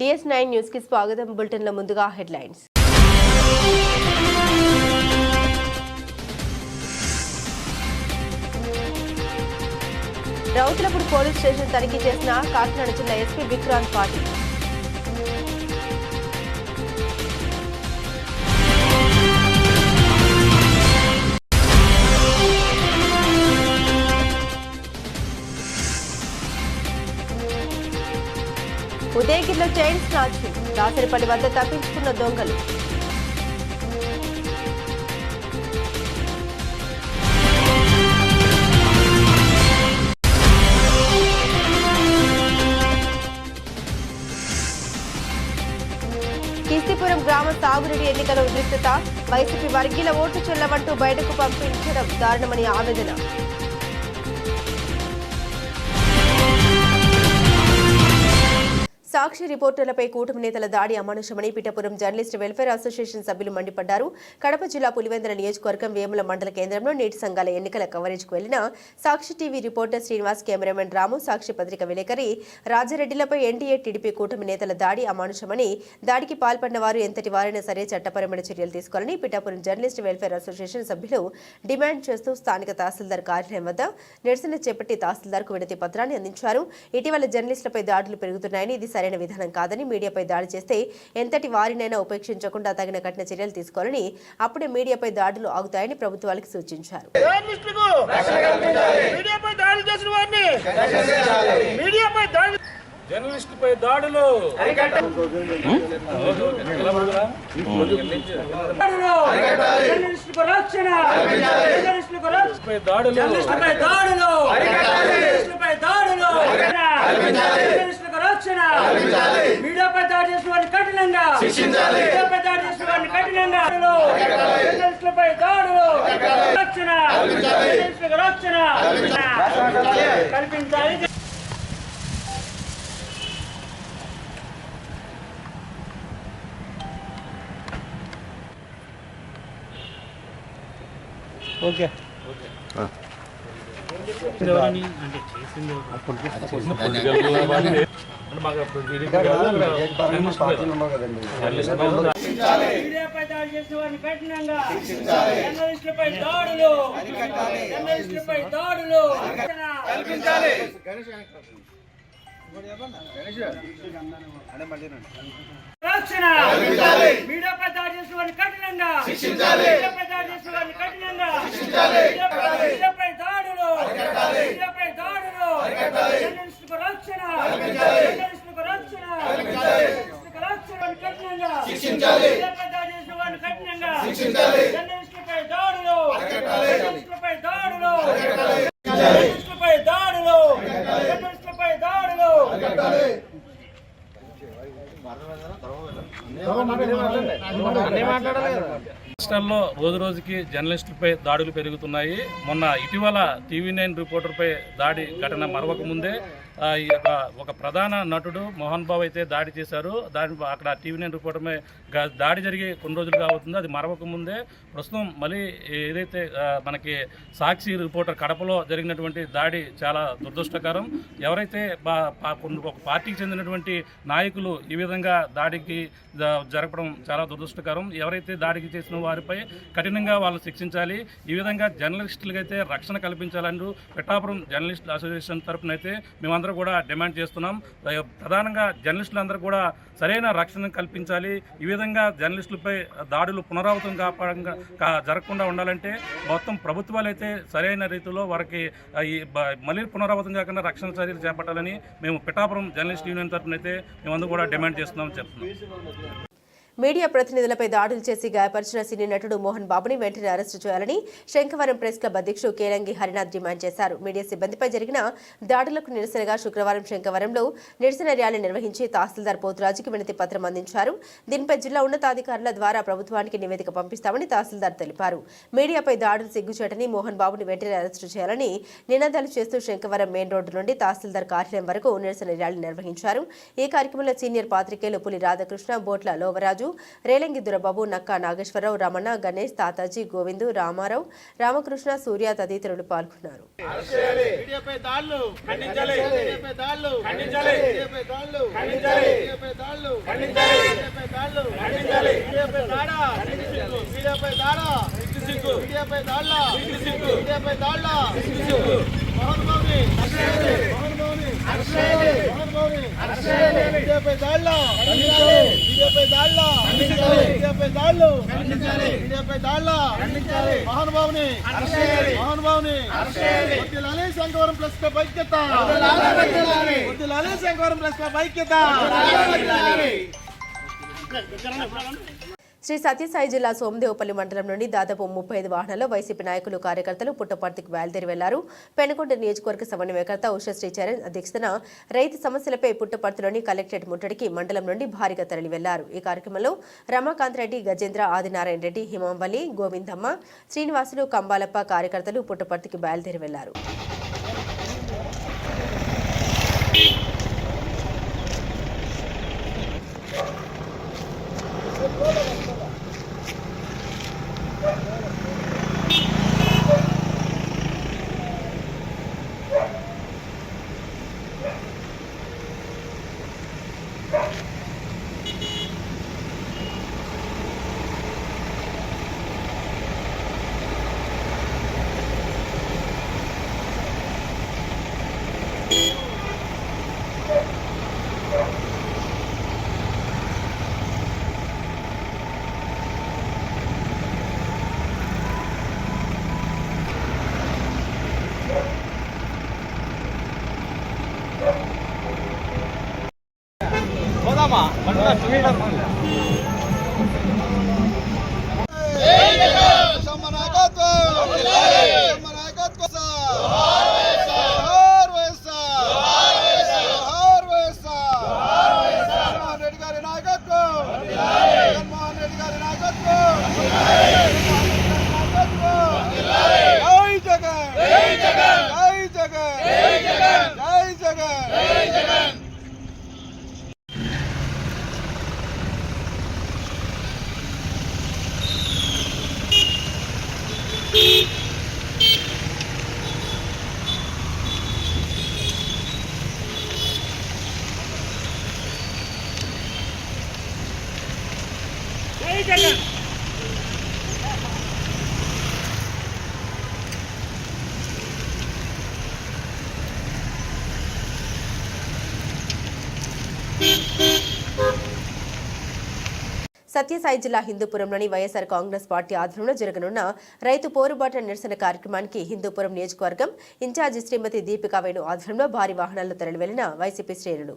DS nine న్యూస్కి స్వాగతం. బులెటిన్ల ముందుగా హెడ్లైన్స్. రౌతులపూడి పోలీస్ స్టేషన్ తనిఖీ చేసిన కాకినాడ జిల్లా ఎస్పీ విక్రాంత్ పాటిల్. ఉదయగిరిలో చైన్ స్నాచింగ్ దాసరిపల్లి వద్ద తప్పించుకున్న దొంగలు. కిస్తిపురం గ్రామ సాగునీటి ఎన్నికల ఉద్రిక్తత వైసీపీ వర్గీయుల ఓటు చెల్లవంటూ బయటకు పంపించడం దారుణమని ఆవేదన. సాక్షి రిపోర్టర్లపై కూటమి నేతల దాడి అమానుషమని పిఠాపురం జర్నలిస్ట్ వెల్ఫేర్ అసోసియేషన్ సభ్యులు మండిపడ్డారు. కడప జిల్లా పులివెందుల నియోజకవర్గం వేముల మండల కేంద్రంలో నేటి సంఘాల ఎన్నికల కవరేజ్కు వెళ్ళిన Sakshi TV reporter Srinivas cameraman Ramu Sakshi పత్రిక విలేకరి రాజారెడ్డిలపై ఎన్డీఏ టీడీపీ కూటమి నేతల దాడి అమానుషమని దాడికి పాల్పడిన వారు ఎంతటి వారైనా సరే చట్టపరమైన చర్యలు తీసుకోవాలని పిఠాపురం జర్నలిస్ట్ వెల్ఫేర్ అసోసియేషన్ సభ్యులు డిమాండ్ చేస్తూ స్థానిక తహసీల్దార్ కార్యాలయం వద్ద నిరసన చేపట్టి తహసీల్దార్కు వినతి పత్రాన్ని అందించారు. ఇటీవల జర్నలిస్టులపై దాడులు పెరుగుతున్నాయని ఇది సరైన విధానం కాదని మీడియాపై దాడి చేస్తే ఎంతటి వారినైనా ఉపేక్షించకుండా తగిన కఠిన చర్యలు తీసుకోవాలని అప్పుడే మీడియాపై దాడులు ఆగుతాయని ప్రభుత్వాలకు సూచించారు. జర్నలిస్టులకు మీడియాపై దాడి చేసిన వారిని మీడియాపై దాడి జర్నలిస్టుపై దాడులు. దాడులు. దాడులు. రక్షణ మీడియాపై దాడి చేసిన వారిని కఠినంగా. మీడియాపై దాడి చేసిన వారిని కఠినంగా. జర్నలిస్టులపై దాడులు. రక్షణ. జర్నలిస్టులకు రక్షణ. కల్పించాలి. మీడియాపై దాడి చేసిన వారిని కఠినంగా జర్నలిస్టులపై దాడులు. జర్నలిస్టులపై దాడులు. కల్పించాలి. రక్షణ. మీడియాపై దాడి చేసిన వారిని కఠినంగా మీడియాపై దాడి చేసిన వారిని కఠినంగా మీడియాపై దాడులు. మీడియాపై దాడులు. జర్నలిస్టులకు రక్షణ. జర్నలిస్టులకు రక్షణ. జర్నలిస్టులకు రక్షణ కఠినంగా. మీడియాపై దాడి చేసిన వారిని కఠినంగా. జర్నలిస్టులపై దాడులు. జర్నలిస్టులపై దాడులు. జర్నలిస్టులపై దాడులు. జర్నలిస్టులపై దాడులు. రాష్ట్రాల్లో రోజు రోజుకి జర్నలిస్టులపై దాడులు పెరుగుతున్నాయి. మొన్న ఇటీవల టీవీ నైన్ రిపోర్టర్పై దాడి ఘటన మరవక ముందే ఈ యొక్క ఒక ప్రధాన నటుడు మోహన్ బాబు అయితే దాడి చేశారు. దాని అక్కడ టీవీ నైన్ రిపోర్టమే దాడి జరిగి కొన్ని రోజులుగా అవుతుంది అది మరవక ముందే. ప్రస్తుతం మళ్ళీ ఏదైతే మనకి సాక్షి రిపోర్టర్ కడపలో జరిగినటువంటి దాడి చాలా దురదృష్టకరం. ఎవరైతే బా- కొన్ని ఒక పార్టీకి చెందినటువంటి నాయకులు ఈ విధంగా దాడికి జరపడం చాలా దురదృష్టకరం. ఎవరైతే దాడికి చేసిన వారిపై కఠినంగా వాళ్ళు శిక్షించాలి ఈ విధంగా జర్నలిస్టులకైతే అయితే రక్షణ కల్పించాలని పిఠాపురం జర్నలిస్ట్ అసోసియేషన్ తరపున అయితే అందరూ కూడా డిమాండ్ చేస్తున్నాం. ప్రధానంగా ప్రధానంగా జర్నలిస్టులందరూ కూడా సరైన రక్షణ కల్పించాలి. ఈ విధంగా జర్నలిస్టులపై దాడులు పునరావృతం కాపాడంగా జరగకుండా ఉండాలంటే మొత్తం ప్రభుత్వాలు అయితే సరైన రీతిలో వారికి ఈ మళ్ళీ పునరావృతం కాకుండా రక్షణ చర్యలు చేపట్టాలని మేము పిఠాపురం జర్నలిస్ట్ యూనియన్ తరఫున అయితే మేమందరూ కూడా డిమాండ్ చేస్తున్నామని చెప్తున్నాం. మీడియా ప్రతినిధులపై దాడులు చేసి గాయపరిచిన సినీ నటుడు మోహన్ బాబుని వెంటనే అరెస్టు చేయాలని శంఖవరం ప్రెస్ క్లబ్ అధ్యక్షుడు కేలంగి హరినాథ్ డిమాండ్ చేశారు. మీడియా సిబ్బందిపై జరిగిన దాడులకు నిరసనగా శుక్రవారం శంఖవరంలో నిరసన ర్యాలీ నిర్వహించి తహసీల్దార్ పోతురాజుకి వినతి పత్రం అందించారు. దీనిపై జిల్లా ఉన్నతాధికారుల ద్వారా ప్రభుత్వానికి నివేదిక పంపిస్తామని తహసీల్దార్ తెలిపారు. మీడియాపై దాడులు సిగ్గుచేటని మోహన్ బాబుని వెంటనే అరెస్టు చేయాలని నినాదాలు చేస్తూ శంఖవరం మెయిన్ రోడ్డు నుండి తహసీల్దార్ కార్యాలయం వరకు నిరసన ర్యాలీ నిర్వహించారు. ఈ కార్యక్రమంలో సీనియర్ పాత్రికేయులు పులి రాధాకృష్ణ బోట్ల లోవరాజు రాజు రేలంగి దురబాబు నక్కా నాగేశ్వరరావు రమణ గణేష్ తాతాజీ గోవిందు రామారావు రామకృష్ణ సూర్య తదితరులు పాల్గొన్నారు. మోహన్ బాబుని మోహన్ బాబుని మోహన్ బాబుని మీడియాపై దాడుల మీడియాపై దాడులు మీడియాపై దాడుల మోహన్ బాబుని శంకవరం ప్లస్ క్లబ్ ఐక్యత వద్దులాలి శంకవరం ప్లస్ క్లబ్ ఐక్యత శ్రీ సత్యసాయి జిల్లా సోమదేవపల్లి మండలం నుండి దాదాపు ముప్పై ఐదు వాహనాల్లో వైసీపీ నాయకులు కార్యకర్తలు పుట్టపర్తికి బయలుదేరి వెళ్ళారు పెనుకొండ నియోజకవర్గ సమన్వయకర్త ఉషశ్రీ చరణ్ అధ్యక్షతన రైతు సమస్యలపై పుట్టపర్తిలోని కలెక్టరేట్ ముట్టడికి మండలం నుండి భారీగా తరలి వెళ్ళారు ఈ కార్యక్రమంలో రమాకాంత్ రెడ్డి గజేంద్ర ఆదినారాయణ రెడ్డి హిమాంబలి గోవిందమ్మ శ్రీనివాసులు కంబాలప్ప కార్యకర్తలు పుట్టపర్తికి బయలుదేరి వెళ్ళారు రెడ్డి గారి నాయకత్వం జగన్మోహన్ రెడ్డి గారి నాయకత్వం జై జగన్ జై జగన్ జై జగన్ జై జగన్ జై జగన్ సత్యసాయి జిల్లా హిందూపురంలోని వైఎస్ఆర్ కాంగ్రెస్ పార్టీ ఆధ్వర్యంలో జరగనున్న రైతు పోరుబాట నిరసన కార్యక్రమానికి హిందూపురం నియోజకవర్గం ఇన్ఛార్జి శ్రీమతి దీపికా వేణు ఆధ్వర్యంలో భారీ వాహనాల్లో తరలివెళ్ళిన వైసీపీ శ్రేణులు.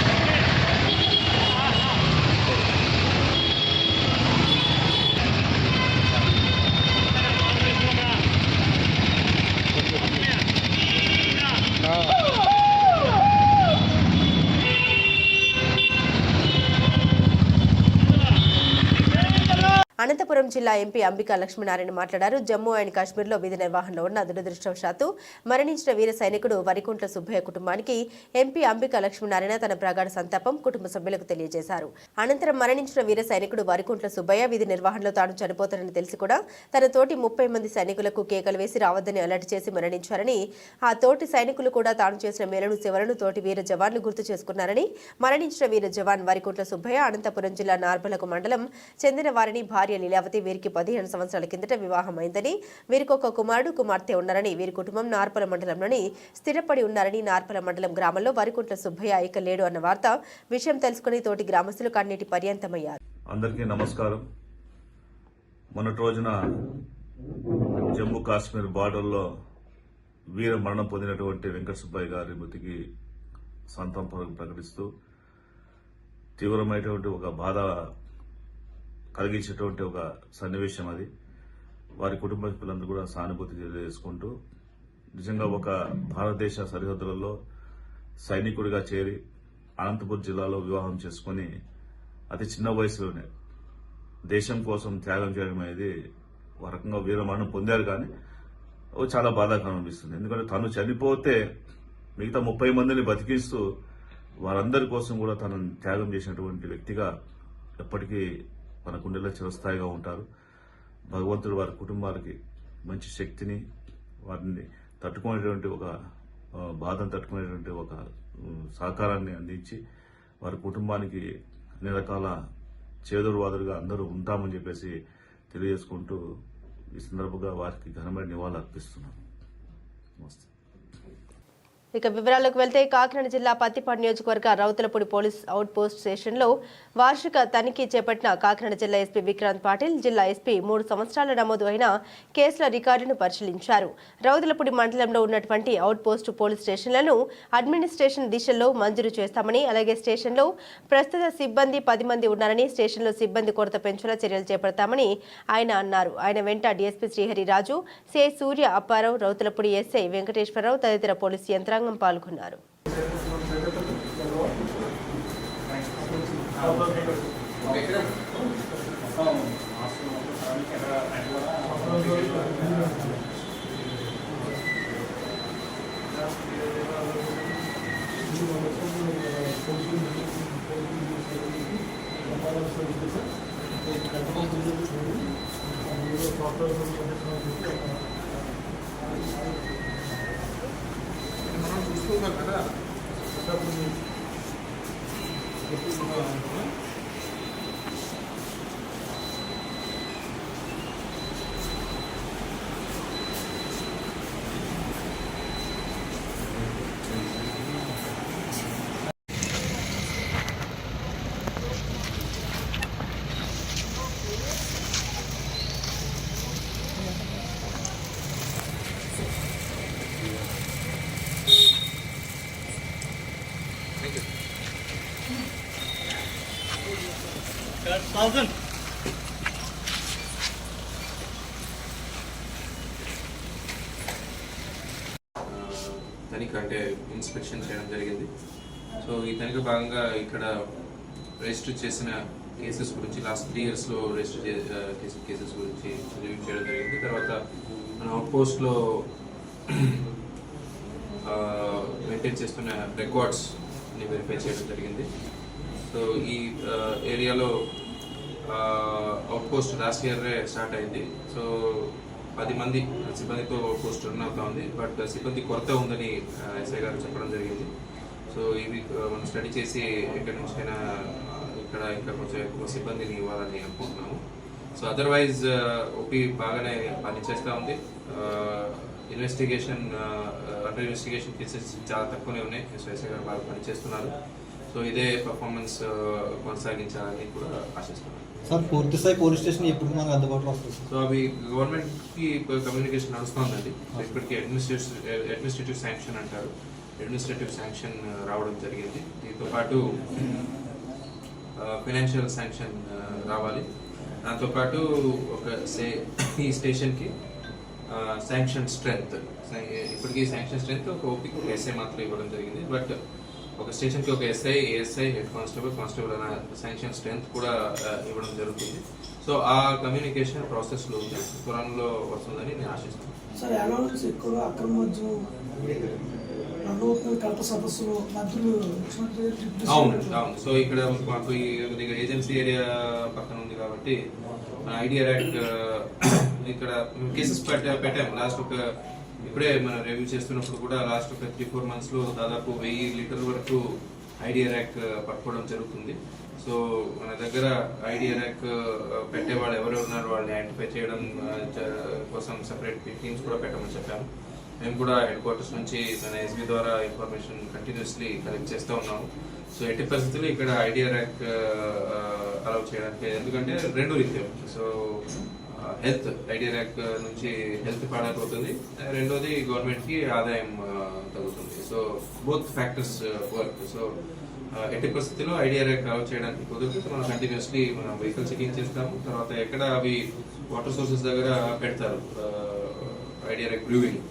విజయనగరం జిల్లా ఎంపీ అంబికా లక్ష్మీనారాయణ మాట్లాడారు. జమ్మూ అండ్ కాశ్మీర్లో విధి నిర్వహణలో ఉన్న దురదృష్టవశాత్తు మరణించిన వీర సైనికుడు వరికుంట్ల సుబ్బయ్య కుటుంబానికి ఎంపీ అంబికా లక్ష్మీనారాయణ తన ప్రగాఢ సంతాపం కుటుంబ సభ్యులకు తెలియజేశారు. అనంతరం మరణించిన వీర సైనికుడు వరికుంట్ల సుబ్బయ్య విధి నిర్వహణలో తాను చనిపోతానని తెలిసి కూడా తన తోటి ముప్పై మంది సైనికులకు కేకలు వేసి రావద్దని అలర్ట్ చేసి మరణించారని ఆ తోటి సైనికులు కూడా తాను చేసిన మేలను సేవలను తోటి వీర జవాన్లు గుర్తు చేసుకున్నారని మరణించిన వీర జవాన్ వరికుంట్ల సుబ్బయ్య అనంతపురం జిల్లా నార్బలకు మండలం చెందిన వారిని భార్య లీలావతి వీరికి పదిహేను సంవత్సరాల కిందట వివాహం అయిందని వీరికి ఒక కుమారుడు కుమార్తె ఉన్నారని వీరి కుటుంబం నార్పల మండలంలోని స్థిరపడి ఉన్నారని నార్పల మండలం గ్రామంలో వరికుంట్ల సుబ్బయ్య ఇక లేడు అన్న వార్త విషయం తెలుసుకుని తోటి గ్రామస్తులు కన్నీటి పర్యంతమయ్యారు. అందరికీ నమస్కారం. మొన్నటి రోజున జమ్మూ కాశ్మీర్ బార్డర్లో వీర మరణం పొందినటువంటి వెంకట సుబ్బయ్య గారి మృతికి సంతాపం ప్రకటిస్తూ తీవ్రమైనటువంటి ఒక బాధ కలిగించేటువంటి ఒక సన్నివేశం అది. వారి కుటుంబ సభ్యులందరూ కూడా సానుభూతి తెలియజేసుకుంటూ నిజంగా ఒక భారతదేశ సరిహద్దులలో సైనికుడిగా చేరి అనంతపురం జిల్లాలో వివాహం చేసుకుని అతి చిన్న వయసులోనే దేశం కోసం త్యాగం చేయడం అనేది ఒక రకంగా వీరమరణం పొందారు కానీ ఓ చాలా బాధాకరం అనిపిస్తుంది. ఎందుకంటే తను చనిపోతే మిగతా ముప్పై మందిని బతికిస్తూ వారందరి కోసం కూడా తను త్యాగం చేసినటువంటి వ్యక్తిగా ఎప్పటికీ మన గుండెల్లో చిరస్థాయిగా ఉంటారు. భగవంతుడు వారి కుటుంబాలకి మంచి శక్తిని వారిని తట్టుకునేటువంటి ఒక బాధను తట్టుకునేటువంటి ఒక సహకారాన్ని అందించి వారి కుటుంబానికి అన్ని రకాల చేదురు వాదులుగా అందరూ ఉంటామని చెప్పేసి తెలియజేసుకుంటూ ఈ సందర్భంగా వారికి ఘనమైన నివాళులు అర్పిస్తున్నాం నమస్తే. ఇక వివరాల్లోకి వెళ్తే కాకినాడ జిల్లా పత్తిపాడు నియోజకవర్గ రౌతులపూడి పోలీస్ అవుట్ పోస్ట్ స్టేషన్లో వార్షిక తనిఖీ చేపట్టిన కాకినాడ జిల్లా ఎస్పీ విక్రాంత్ పాటిల్ జిల్లా ఎస్పీ మూడు సంవత్సరాల నమోదు అయిన కేసుల రికార్డును పరిశీలించారు. రౌతులపూడి మండలంలో ఉన్నటువంటి అవుట్ పోస్ట్ పోలీస్ స్టేషన్లను అడ్మినిస్ట్రేషన్ దిశల్లో మంజూరు చేస్తామని అలాగే స్టేషన్లో ప్రస్తుత సిబ్బంది పది మంది ఉన్నారని స్టేషన్లో సిబ్బంది కొరత పెంచేలా చర్యలు చేపడతామని ఆయన అన్నారు. ఆయన వెంట DSP Srihari Raju CI Surya Apparao Rowthulapudi SI Venkateswara Rao తదితర పోలీసు యంత్రాంగం పాల్గొన్నారు. మనం చూసుకోగలం కదా తనిఖీ అంటే ఇన్స్పెక్షన్ చేయడం జరిగింది. సో ఈ తనిఖీ భాగంగా ఇక్కడ రిజిస్టర్ చేసిన కేసెస్ గురించి లాస్ట్ త్రీ ఇయర్స్లో రిజిస్టర్ చేసిన కేసెస్ గురించి రివ్యూ చేయడం జరిగింది. తర్వాత మన అవుట్పోస్ట్లో మెయింటైన్ చేస్తున్న రికార్డ్స్ని వెరిఫై చేయడం జరిగింది. సో ఈ ఏరియాలో out post last year start అయింది. సో పది మంది సిబ్బందితో పోస్ట్ రన్ అవుతా ఉంది. బట్ సిబ్బంది కొరత ఉందని ఎస్ఐ గారు చెప్పడం జరిగింది. సో ఇవి మనం స్టడీ చేసి ఎక్కడి నుంచైనా ఇక్కడ ఇంకా కొంచెం ఎక్కువ సిబ్బందిని ఇవ్వాలని అనుకుంటున్నాము. సో అదర్వైజ్ ఓపీ బాగానే పనిచేస్తూ ఉంది. ఇన్వెస్టిగేషన్ అండర్ ఇన్వెస్టిగేషన్ కేసెస్ చాలా తక్కువనే ఉన్నాయి. సో ఎస్ఐ గారు బాగా పనిచేస్తున్నారు. సో ఇదే పర్ఫార్మెన్స్ కొనసాగించాలని కూడా ఆశిస్తున్నాను. సార్ పూర్తి స్థాయి పోలీస్ స్టేషన్ ఎప్పుడు మనకు అందుబాటులో వస్తుంది సో అవి గవర్నమెంట్కి కమ్యూనికేషన్ నడుస్తుందండి. ఇప్పటికి అడ్మినిస్ట్రేటివ్ అడ్మినిస్ట్రేటివ్ శాంక్షన్ అంటారు. అడ్మినిస్ట్రేటివ్ శాంక్షన్ రావడం జరిగింది. దీంతో పాటు ఫైనాన్షియల్ శాంక్షన్ రావాలి. దాంతోపాటు ఒక సే ఈ స్టేషన్కి శాంక్షన్ స్ట్రెంగ్త్. ఇప్పటికీ శాంక్షన్ స్ట్రెంగ్త్ ఒక ఓపిక ఒక ఎస్ఐ మాత్రం ఇవ్వడం జరిగింది. బట్ ఒక స్టేషన్కి ఒక SI ASI head constable constable అనే శాంక్షన్ స్ట్రెంగ్త్ కూడా ఇవ్వడం జరుగుతుంది. సో ఆ కమ్యూనికేషన్ ప్రాసెస్లో ఉంది. త్వరలో వస్తుందని నేను ఆశిస్తున్నాను. సార్ అలవెన్స్ ఎక్కువగా అక్రమ అవును అవును. సో ఇక్కడ మాకు ఏజెన్సీ ఏరియా పక్కన ఉంది కాబట్టి ఐడియా ర్యాక్ ఇక్కడ కేసెస్ పెట్టా పెట్టాము. లాస్ట్ ఒక ఇప్పుడే మనం రివ్యూ చేస్తున్నప్పుడు కూడా లాస్ట్ ఒక ఫోర్ మంత్స్లో దాదాపు వెయ్యి లీటర్ల వరకు ఐడియా ర్యాక్ uh, పట్టుకోవడం జరుగుతుంది. సో మన దగ్గర ఐడియా ర్యాక్ uh, పెట్టే వాళ్ళు ఎవరు ఉన్నారు వాళ్ళని ఐడెంటిఫై చేయడం uh, కోసం సపరేట్ టీమ్స్ కూడా పెట్టమని చెప్పాము. మేము కూడా హెడ్ క్వార్టర్స్ నుంచి మన ఎస్బీ ద్వారా ఇన్ఫర్మేషన్ కంటిన్యూస్లీ కలెక్ట్ చేస్తూ ఉన్నాము. సో ఎట్టి పరిస్థితులు ఇక్కడ ఐడియా ర్యాక్ అలౌ చేయడానికి ఎందుకంటే రెండు రీత్యం. సో హెల్త్ ఐడియా ర్యాక్ నుంచి హెల్త్ పాడైపోతుంది. రెండోది గవర్నమెంట్కి ఆదాయం తగ్గుతుంది. So both factors work. So ఎట్టి పరిస్థితిలో ఐడియా ర్యాక్ కవర్ చేయడానికి కుదిరితే మనం కంటిన్యూస్లీ మనం వెహికల్ చెకింగ్ చేస్తాము. తర్వాత ఎక్కడ అవి వాటర్ సోర్సెస్ దగ్గర పెడతారు ఐడియా ర్యాక్ బ్రూవింగ్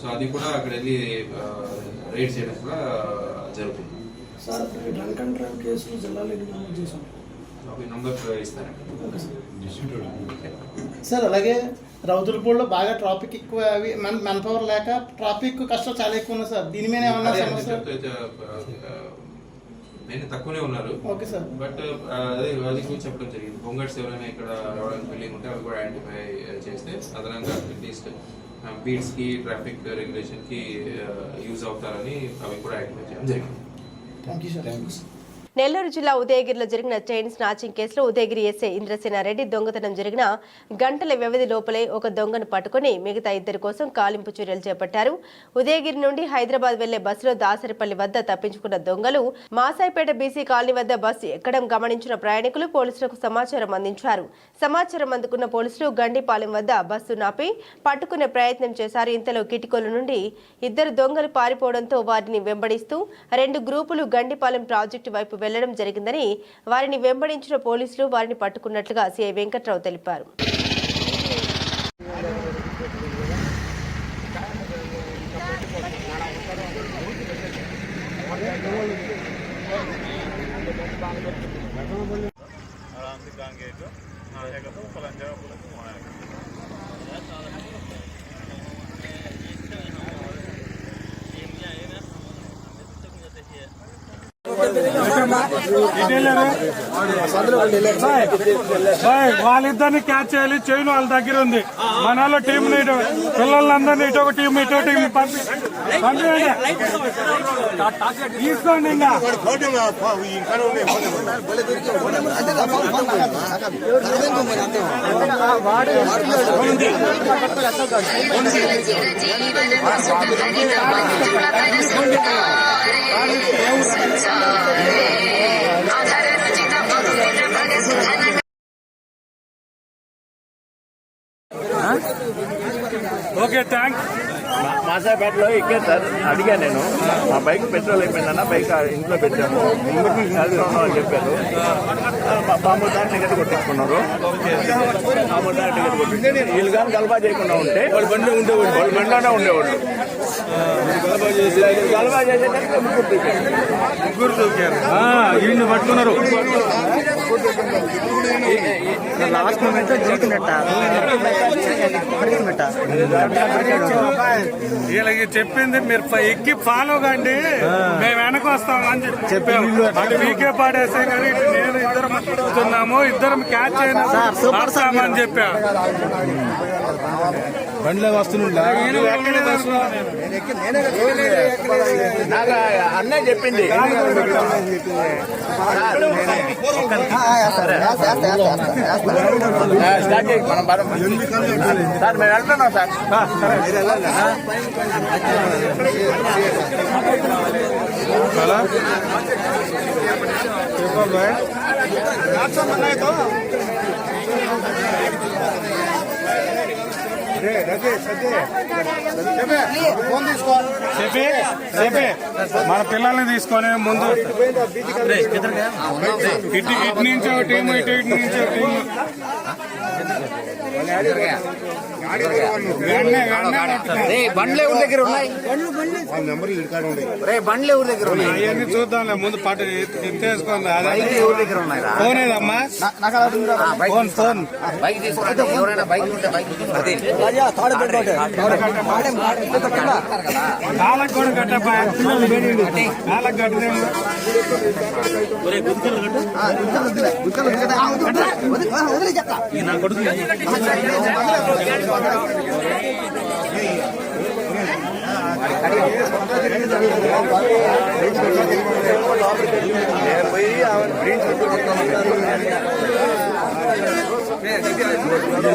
సో అది కూడా అక్కడ వెళ్ళి రైడ్ చేయడం కూడా జరుగుతుంది. సార్ డ్రంక్ అండ్ డ్రైవ్ కేసులు జిల్లాలో ఎన్ని నమోదు చేశాం సార్ సార్ అలాగే రౌతులపూడిలో బాగా ట్రాఫిక్ ఎక్కువ అవి మన మెన్ పవర్ లేక ట్రాఫిక్ కష్టాలు చాలా ఎక్కువ ఉన్నాయి సార్. దీని మీద ఏమన్నా సమస్య? నేను తక్కువనే ఉన్నారు. Okay sir. బట్ అదే అది కూడా చెప్పడం జరిగింది. బొంగట్స్ ఎవరైనా ఇక్కడ రావడానికి వెళ్ళి ఉంటే అవి కూడా ఐడెంటిఫై చేస్తే అదనంగా అట్లీస్ట్ బీట్స్కి ట్రాఫిక్ రెగ్యులేషన్కి యూజ్ అవుతారని అవి కూడా ఐడెంటిఫై చేయడం జరిగింది. థ్యాంక్ యూ సార్ నెల్లూరు జిల్లా ఉదయగిరిలో జరిగిన చైన్ స్నాచింగ్ కేసులో ఉదయగిరి ఎస్ఐ ఇంద్రసేనారెడ్డి దొంగతనం జరిగిన గంటల వ్యవధి లోపలే ఒక దొంగను పట్టుకుని మిగతా ఇద్దరి కోసం కాలింపు చర్యలు చేపట్టారు. ఉదయగిరి నుండి హైదరాబాద్ వెళ్ళే బస్సులో దాసరిపల్లి వద్ద తప్పించుకున్న దొంగలు మాసాయిపేట బీసీ కాలనీ వద్ద బస్సు ఎక్కడం గమనించిన ప్రయాణికులు పోలీసులకు సమాచారం అందించారు. సమాచారం అందుకున్న పోలీసులు గండిపాలెం వద్ద బస్సు నాపి పట్టుకునే ప్రయత్నం చేశారు. ఇంతలో కిటికోలు నుండి ఇద్దరు దొంగలు పారిపోవడంతో వారిని వెంబడిస్తూ రెండు గ్రూపులు గండిపాలెం ప్రాజెక్టు వైపు వెళ్ళడం జరిగిందని వారిని వెంబడించిన పోలీసులు వారిని పట్టుకున్నట్లుగా సిఐ వెంకట్రావు తెలిపారు. ఏయ్, వాళ్ళిద్దరిని క్యాచ్ చేయాలి. చైన్ వాళ్ళ దగ్గర ఉంది. మన వాళ్ళ టీం ఇటు పిల్లలందరినీ ఇటు ఒక టీం ఇటు టీం పంపించండి తీసుకోండి ఇంకా. ఓకే థ్యాంక్స్ మాసాపేటలో ఎక్కే సార్ అడిగా నేను. మా బైక్ పెట్రోల్ అయిపోయిందన్న బైక్ ఇంట్లో పెట్టాము. అది ఉన్నాం అని చెప్పారు. బాంబు దాన్ని టికెట్ కొట్టించుకున్నారు. బాంబు దాన్ని టికెట్ కొట్టించుకున్నారు. వీళ్ళు కానీ గల్బా చేయకుండా ఉంటే వాళ్ళు బండి ఉండేవాళ్ళు. వాళ్ళు బండిలోనే ఉండేవాళ్ళు. గల్బా చేసేటప్పుడు ముగ్గురు దూకారు. ఈయన్ని పట్టుకున్నారు. లాస్ట్ మూమెంట్లో దొరికినట్ట వీళ్ళకి చెప్పింది మీరు ఎక్కి ఫాలో కండి. మేము వెనక వస్తాం అని చెప్పి చెప్పాము అటు మీకే పాడేసాం కానీ ఇటు నేను ఇద్దరం వస్తున్నాము ఇద్దరం క్యాచ్ అయినా వస్తామని చెప్పా బండిలో వస్తుండే నాకు అన్నే చెప్పింది. సార్ మేము వెళ్తున్నాం సార్. హలో చెప్పు బాయ్ చెప్పి చెప్పి మన పిల్లల్ని తీసుకొని ముందు ఇటు ఇటు నుంచి ఒక టీము ఇటు ఇటు నుంచి ఒక టీము వెంటనే వెంటనే బండ్లు ఎవరి దగ్గర ఉన్నాయి రే బండ్లు ఎవరి దగ్గర ఉన్నాయి అవన్నీ చూద్దాంలే ముందు పట్టు ఎత్తు- ఎత్తేసుకోండి అదే ఎవరి దగ్గర ఉన్నాయి ఫోన్ ఏదమ్మా ఫోన్ ఫోన్ బైక్ తీసుకుంటే ఎవరైనా బైక్ ఉంటే బైక్ కాళ్ళకు కూడా కట్టప్పా కాళ్ళకు కట్టదేమో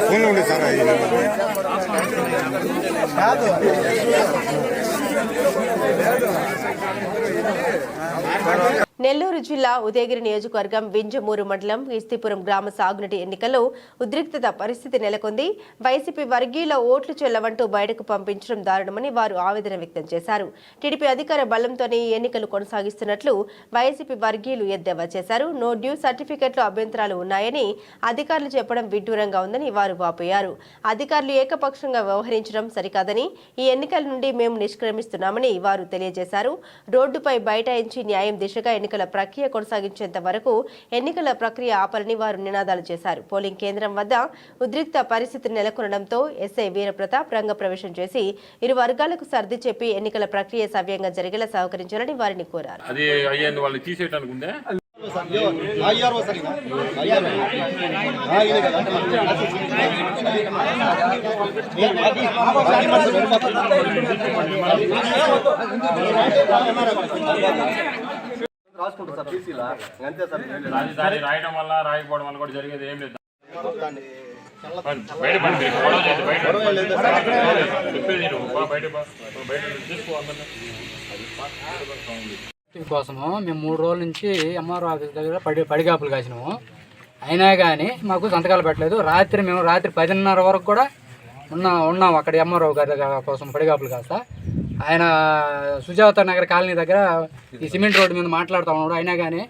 ఫోన్ ఉంది సార్ నెల్లూరు జిల్లా ఉదయగిరి నియోజకవర్గం వింజమూరు మండలం ఇస్తిపురం గ్రామ సాగునీటి ఎన్నికల్లో ఉద్రిక్తత పరిస్థితి నెలకొంది. వైసీపీ వర్గీయుల ఓట్లు చెల్లవంటూ బయటకు పంపించడం దారుణమని వారు ఆవేదన వ్యక్తం చేశారు. టీడీపీ అధికార బలంతోనే ఈ ఎన్నికలు కొనసాగిస్తున్నట్లు వైసీపీ వర్గీయులు ఎద్దేవా చేశారు. నో డ్యూ సర్టిఫికెట్లు అభ్యంతరాలు ఉన్నాయని అధికారులు చెప్పడం విడ్డూరంగా ఉందని వారు వాపోయారు. అధికారులు ఏకపక్షంగా వ్యవహరించడం సరికాదని ఈ ఎన్నికల నుండి మేము నిష్క్రమిస్తున్నామని వారు తెలియజేశారు. రోడ్డుపై బైఠాయించి న్యాయం దిశగా ఎన్నికల ప్రక్రియ కొనసాగించేంత వరకు ఎన్నికల ప్రక్రియ ఆపాలని వారు నినాదాలు చేశారు. పోలింగ్ కేంద్రం వద్ద ఉద్రిక్త పరిస్థితి నెలకొనడంతో ఎస్ఐ వీరప్రతాప్ రంగప్రవేశం చేసి ఇరు వర్గాలకు సర్ది చెప్పి ఎన్నికల ప్రక్రియ సవ్యంగా జరిగేలా సహకరించాలని వారిని కోరారు. అది అయ్యింది వాళ్ళు తీసేయటానికి ఉందే రాజధాని రాయడం వల్ల రాయకపోవడం వల్ల కూడా జరిగేది ఏం లేదు. బయట పండి గొడవ చేయదు బయట. చెప్పేది తీసుకో. కోసము మేము మూడు రోజుల నుంచి ఎంఆర్ఓ ఆఫీస్ దగ్గర పడి పడిగాపులు కాసినాము. అయినా కానీ మాకు సంతకాలు పెట్టలేదు. రాత్రి మేము రాత్రి పదిన్నర వరకు కూడా ఉన్నా ఉన్నాం అక్కడ ఎంఆర్ఓ గారి దగ్గర కోసం పడిగాపులు కాస్త. ఆయన సుజాత నగర్ కాలనీ దగ్గర ఈ సిమెంట్ రోడ్డు మీద మాట్లాడుతూ ఉన్నాడు. అయినా కానీ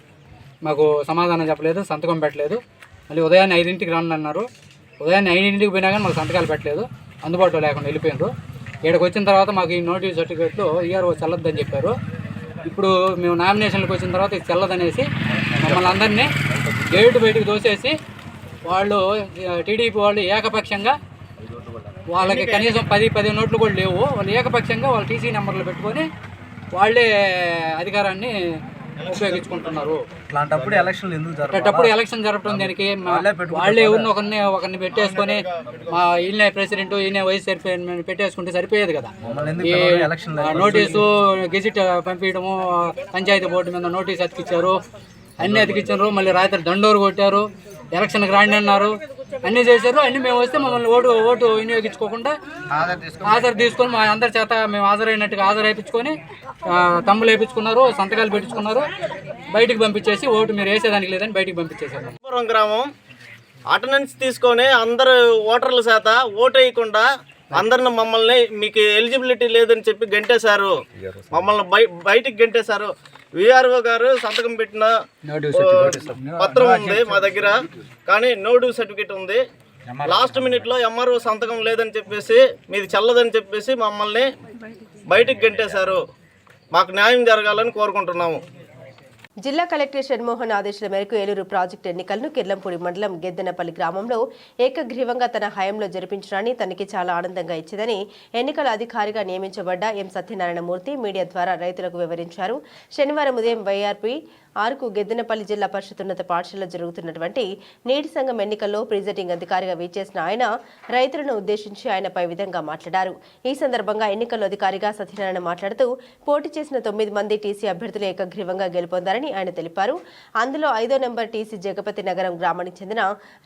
మాకు సమాధానం చెప్పలేదు సంతకం పెట్టలేదు. మళ్ళీ ఉదయాన్నే ఐదింటికి రండి అన్నారు. ఉదయాన్నే ఐదింటికి పోయినా కానీ మాకు సంతకాలు పెట్టలేదు. అందుబాటులో లేకుండా వెళ్ళిపోయినారు ఇక్కడికి వచ్చిన తర్వాత మాకు ఈ నోటీస్ సర్టిఫికేట్లు ఈఆర్ఓ చెల్లొద్దని చెప్పారు. ఇప్పుడు మేము నామినేషన్లకు వచ్చిన తర్వాత ఇది చెల్లదనేసి మమ్మల్ని అందరినీ గేటు బయటకు దోసేసి వాళ్ళు టీడీపీ వాళ్ళు ఏకపక్షంగా వాళ్ళకి కనీసం పది పది నోట్లు కూడా లేవు. వాళ్ళు ఏకపక్షంగా వాళ్ళ టీసీ నెంబర్లు పెట్టుకొని వాళ్ళే అధికారాన్ని ఉపయోగించుకుంటున్నారు. అలాంటప్పుడు ఎలక్షన్లు ఎందుకు ఎలక్షన్ జరపడం దానికి? వాళ్ళే ఎవరిని ఒకరిని ఒకరిని పెట్టేసుకొని మా ఈయన ప్రెసిడెంట్ ఈయన వైస్ చైర్మన్ పెట్టేసుకుంటే సరిపోయేది కదా. నోటీసు గెజిట్ పంపించడము పంచాయతీ బోర్డు మీద నోటీస్ అతికిచ్చారు అన్ని అతికిచ్చారు మళ్ళీ రాత్రి దండోరు కొట్టారు ఎలక్షన్కి రాండి అన్నారు. అన్ని చేశారు. అన్ని మేము వస్తే మమ్మల్ని ఓటు ఓటు వినియోగించుకోకుండా హాజరు తీసుకొని మా అందరి చేత మేము హాజరైనట్టుగా హాజరు వేయించుకొని తమ్ములు వేయించుకున్నారు సంతకాలు పెట్టించుకున్నారు. బయటికి పంపించేసి ఓటు మీరు వేసేదానికి లేదని బయటికి పంపించేశారు. పురం గ్రామం అటెండెన్స్ తీసుకొని అందరు ఓటర్ల చేత ఓటు వేయకుండా అందరిని మమ్మల్ని మీకు ఎలిజిబిలిటీ లేదని చెప్పి గంటేశారు. మమ్మల్ని బయ బయటికి గంటేశారు. విఆర్ఓ గారు సంతకం పెట్టిన పత్రం ఉంది మా దగ్గర. కానీ నో డ్యూ సర్టిఫికేట్ ఉంది. లాస్ట్ మినిట్లో ఎంఆర్ఓ సంతకం లేదని చెప్పేసి మీది చల్లదని చెప్పేసి మమ్మల్ని బయటికి గంటేశారు. మాకు న్యాయం జరగాలని కోరుకుంటున్నాము. జిల్లా కలెక్టర్ షణ్మోహన్ ఆదేశాల మేరకు ఏలూరు ప్రాజెక్టు ఎన్నికలను కిర్లంపూడి మండలం గెద్దెనపల్లి గ్రామంలో ఏకగ్రీవంగా తన హయాంలో జరిపించడాన్ని తనకి చాలా ఆనందంగా ఇచ్చిందని ఎన్నికల అధికారిగా నియమించబడ్డ ఎం సత్యనారాయణమూర్తి మీడియా ద్వారా రైతులకు వివరించారు. శనివారం ఉదయం వైఆర్పీ ఆరుకు గెద్దెనపల్లి జిల్లా పరిషత్ ఉన్నత పాఠశాలలో జరుగుతున్నటువంటి నీటి సంఘం ఎన్నికల్లో ప్రిజైడింగ్ అధికారిగా వీచేసిన ఆయన రైతులను ఉద్దేశించి ఆయనపై విధంగా మాట్లాడారు. ఈ సందర్భంగా ఎన్నికల్లో అధికారిగా సత్యనారాయణ మాట్లాడుతూ పోటీ చేసిన తొమ్మిది మంది టీసీ అభ్యర్థులు ఏకగ్రీవంగా గెలుపొందారని ఆయన తెలిపారు. అందులో ఐదో నెంబర్ టీసీ జగపతి నగరం గ్రామానికి చెందిన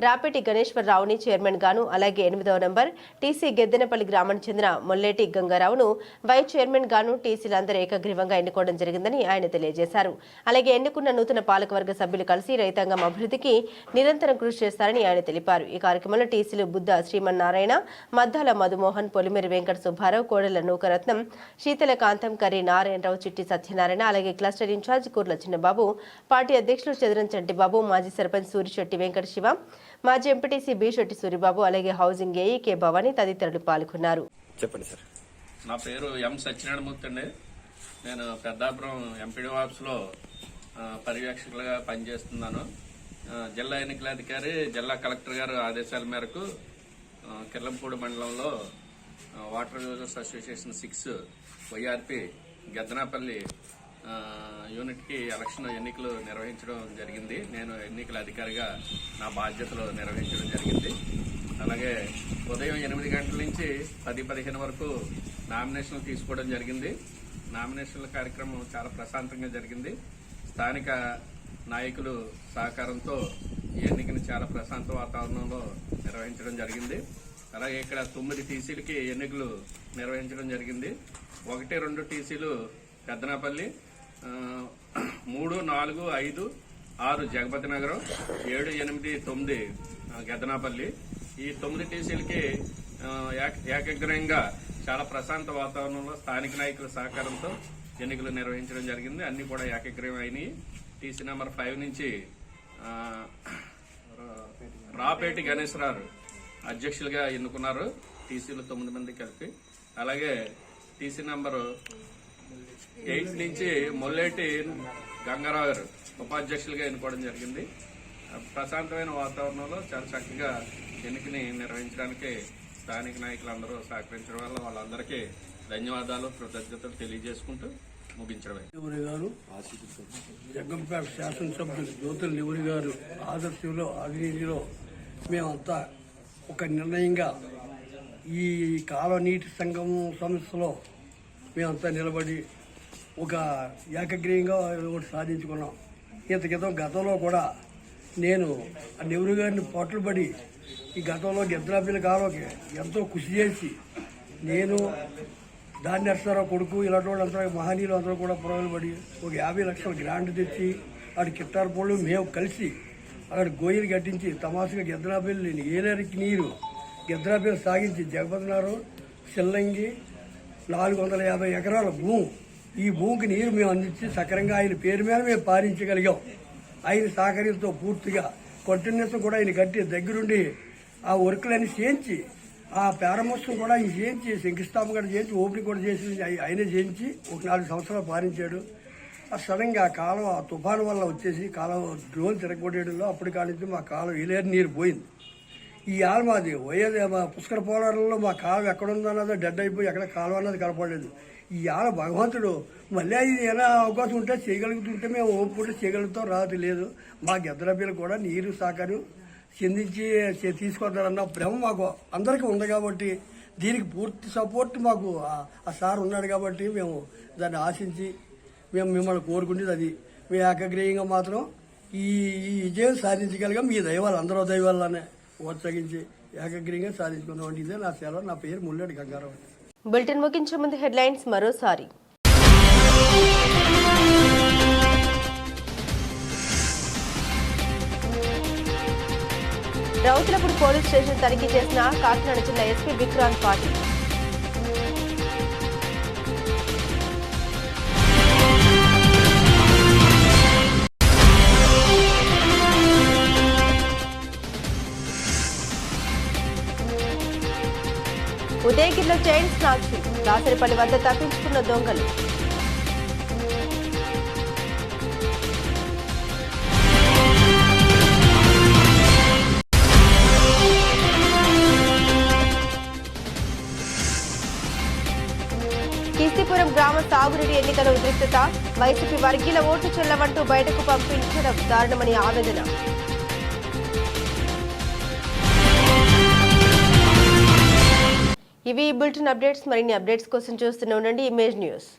రాపేటి గణేశ్వరరావుని చైర్మన్ గాను అలాగే ఎనిమిదవ నెంబర్ టీసీ గెద్దెనపల్లి గ్రామానికి చెందిన మొల్లేటి గంగారావును వైస్ చైర్మన్ గాను టీసీలందరూ ఏకగ్రీవంగా ఎన్నుకోవడం జరిగిందని ఆయన తెలియజేశారు. అలాగే ఎన్నుకున్న నూతన పాలకవర్గ సభ్యులు కలిసి రైతాంగం అభివృద్ధికి నిరంతరం కృషి చేస్తారని ఆయన తెలిపారు. ఈ కార్యక్రమంలో టీసీలు బుద్ధ శ్రీమన్నారాయణ మద్దాల మధుమోహన్ పొలిమేరి వెంకట సుబ్బారావు కోడెల నూకరత్నం శీతల కాంతం కర్రీ నారాయణరావు చిట్టి సత్యనారాయణ అలాగే cluster incharge Kurla Chinnababu party అధ్యక్షులు చదరం చంటిబాబు మాజీ సర్పంచ్ సూరిశెట్టి వెంకట శివ మాజీ ఎంపీటీసీ బి శెట్టి సూరిబాబు అలాగే హౌసింగ్ ఏఈ కె భవానీ తదితరులు పాల్గొన్నారు. చెప్పండి సార్. నా పేరు ఎం సత్యనారాయణమూర్తి అండి. నేను పెద్దాపురం ఎంపీడీ ఆఫీస్లో పర్యవేక్షకులుగా పనిచేస్తున్నాను. జిల్లా ఎన్నికల అధికారి జిల్లా కలెక్టర్ గారు ఆదేశాల మేరకు కిర్లంపూడి మండలంలో water users association six YRP Gaddanapalli యూనిట్కి ఎలక్షన్ ఎన్నికలు నిర్వహించడం జరిగింది. నేను ఎన్నికల అధికారిగా నా బాధ్యతలు నిర్వహించడం జరిగింది. అలాగే ఉదయం ఎనిమిది గంటల నుంచి పది పదిహేను వరకు నామినేషన్లు తీసుకోవడం జరిగింది. నామినేషన్ల కార్యక్రమం చాలా ప్రశాంతంగా జరిగింది. స్థానిక నాయకులు సహకారంతో ఈ ఎన్నికను చాలా ప్రశాంత వాతావరణంలో నిర్వహించడం జరిగింది. అలాగే ఇక్కడ తొమ్మిది టీసీలకి ఎన్నికలు నిర్వహించడం జరిగింది. ఒకటి రెండు టీసీలు పెద్దనాపల్లి మూడు నాలుగు ఐదు ఆరు జగపతి నగరం ఏడు ఎనిమిది తొమ్మిది గద్దనాపల్లి. ఈ తొమ్మిది టీసీలకి ఏక- ఏకగ్రహంగా చాలా ప్రశాంత వాతావరణంలో స్థానిక నాయకుల సహకారంతో ఎన్నికలు నిర్వహించడం జరిగింది. అన్ని కూడా ఏకగ్రీవం అయినాయి. టీసీ నెంబర్ ఫైవ్ నుంచి రాపేటి గణేశ్వరరావు అధ్యక్షులుగా ఎన్నుకున్నారు. టీసీలు తొమ్మిది మంది కలిపి. అలాగే టీసీ నెంబరు ఎయిట్ నుంచి మొల్లేటి గంగారావు గారు ఉపాధ్యక్షులుగా ఎన్నుకోవడం జరిగింది. ప్రశాంతమైన వాతావరణంలో చాలా చక్కగా ఎన్నికని నిర్వహించడానికి స్థానిక నాయకులందరూ సహకరించడం వల్ల వాళ్ళందరికీ ధన్యవాదాలు కృతజ్ఞతలు తెలియజేసుకుంటూ ముగించడమే. నెవరి గారు జగ్గంపేట శాసనసభ్యులు జ్యోతుల నెవరి గారు ఆదర్శంలో అవినీతిలో మేమంతా ఒక నిర్ణయంగా ఈ కాలువ నీటి సంఘం సంస్థలో మేమంతా నిలబడి ఒక ఏకగ్రీయంగా ఒకటి సాధించుకున్నాం. ఇంత క్రితం గతంలో కూడా నేను ఆ నెవరు గారిని పట్టుబడి ఈ గతంలో గెద్రాపిల్ల కాలువకి ఎంతో కృషి చేసి నేను దాన్ని నరసరావు కొడుకు ఇలాంటి వాళ్ళంతా మహనీయులు అందరూ కూడా పడి ఒక యాభై లక్షల గ్రాంట్ తెచ్చి అక్కడ కిట్టారపళ్ళు మేము కలిసి అక్కడ గోయిలు కట్టించి తమాసుగా గెద్రాపల్లి ఏలేరికి నీరు గెద్రాపల్లి సాగించి జగపతినారు సిల్లంగి నాలుగు వందల యాభై ఎకరాల భూమి. ఈ భూమికి నీరు మేము అందించి సక్రంగా ఆయన పేరు మీద మేము పాలించగలిగాం ఆయన సహకారంతో పూర్తిగా కంటిన్యూస్ కూడా ఆయన కట్టి దగ్గరుండి ఆ వర్కులన్నీ చేయించి ఆ ప్రారంభోత్సవం కూడా ఆయన చేయించి శంకుస్థాపన కూడా చేయించి ఓపెనింగ్ కూడా చేసి ఆయనే చేయించి ఒక నాలుగు సంవత్సరాలు పాలించాడు. ఆ సడన్గా ఆ కాలం ఆ తుఫాను వల్ల వచ్చేసి కాలం డ్రోన్ తిరగొట్టేయడంలో అప్పటి కాడి మా కాలం ఇలేరు నీరు పోయింది. ఈ ఆల మాది వైఎస్ మా పుష్కర పోరాటంలో మా కాలం ఎక్కడుందన్నదో డెడ్ అయిపోయి ఎక్కడ కాలం అన్నది కనపడలేదు. ఈ ఆల భగవంతుడు మళ్ళీ ఇది ఏమైనా అవకాశం ఉంటే చేయగలుగుతుంటే మేము ఓపుకుంటే చేయగలుగుతాం రాదు లేదు. మా గెద్దరబీలు కూడా నీరు సహకారం చిందించి తీసుకుంటారన్న భ్రమ మాకు అందరికీ ఉంది కాబట్టి దీనికి పూర్తి సపోర్ట్ మాకు ఆ- సార్ ఉన్నాడు కాబట్టి మేము దాన్ని ఆశించి మేము మిమ్మల్ని కోరుకునేది అది. మీ ఏకగ్రీయంగా మాత్రం ఈ ఈ విజయం సాధించగలిగాం. మీ దైవాలు అందరూ దైవాలనే ప్రోత్సహించి ఏకగ్రీయంగా సాధించుకున్నాం ఇదే నా సేవ. నా పేరు ముల్లెడి గంగారావు. బులెటిన్ ముగించే ముందు హెడ్లైన్స్ మరోసారి. రౌతులపూడి పోలీస్ స్టేషన్ తనిఖీ చేసిన కాకినాడ జిల్లా ఎస్పీ విక్రాంత్ పాటిల్. ఉదయగిరిలో చైన్ స్నాచింగ్ దాసరిపల్లి వద్ద తప్పించుకున్న దొంగలు. గ్రామ సాగునీటి ఎన్నికల ఉద్రిక్తత వైసీపీ వర్గీయుల ఓటు చెల్లవంటూ బయటకు పంపించడం దారుణమని ఆవేదన. ఇవి బులెటిన్ అప్డేట్స్. మరిన్ని అప్డేట్స్ కోసం చూస్తూనే ఉండండి. Image news.